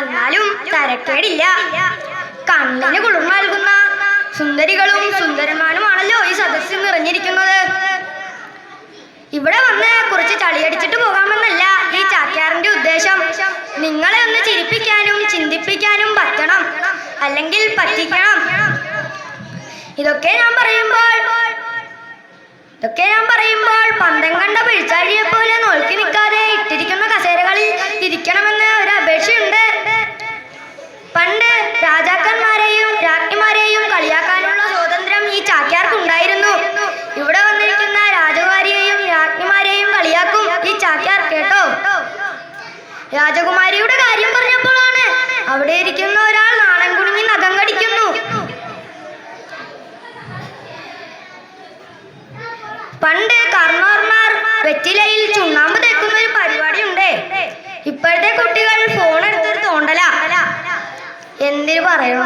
എന്നാലും തരക്കേടില്ല. കണ്ണിന് കുളിർമ നൽകുന്ന സുന്ദരികളും സുന്ദരന്മാരുമാണല്ലോ ഈ സദസ്സിൽ നിറഞ്ഞിരിക്കുന്നത്. ഇവിടെ വന്ന് കുറച്ച് ചളിയടിച്ചിട്ട് പോകാമെന്നല്ല ഈ ചാക്യാറിന്റെ ഉദ്ദേശം. നിങ്ങളെ ഒന്ന് ചിരിപ്പിക്കാനും ചിന്തിപ്പിക്കാനും പറ്റണം. അല്ലെങ്കിൽ പറ്റിക്കണം. ഇതൊക്കെ ഞാൻ പറയുമ്പോൾ ഇതൊക്കെ ഞാൻ പറയുമ്പോൾ പന്തം കണ്ട പിഴിച്ചാഴിയെ പോലെ നോക്കി നിൽക്കാതെ ഇട്ടിരിക്കുന്ന രാജകുമാരിയുടെ കാര്യം പറഞ്ഞപ്പോഴാണ് അവിടെ ഇരിക്കുന്ന ഒരാൾ നാണം കുടുങ്ങി നഖം കടിക്കുന്നു. പണ്ട് കർണോർമാർ വെറ്റിലയിൽ ചുണ്ണാമ്പ് തേക്കുന്ന ഒരു പരിപാടി ഉണ്ട് ഇപ്പോഴത്തെ കുട്ടികൾ ഫോൺ എടുത്തൊരു തോണ്ടല. എന്തിനു പറയണോ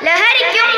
La her iki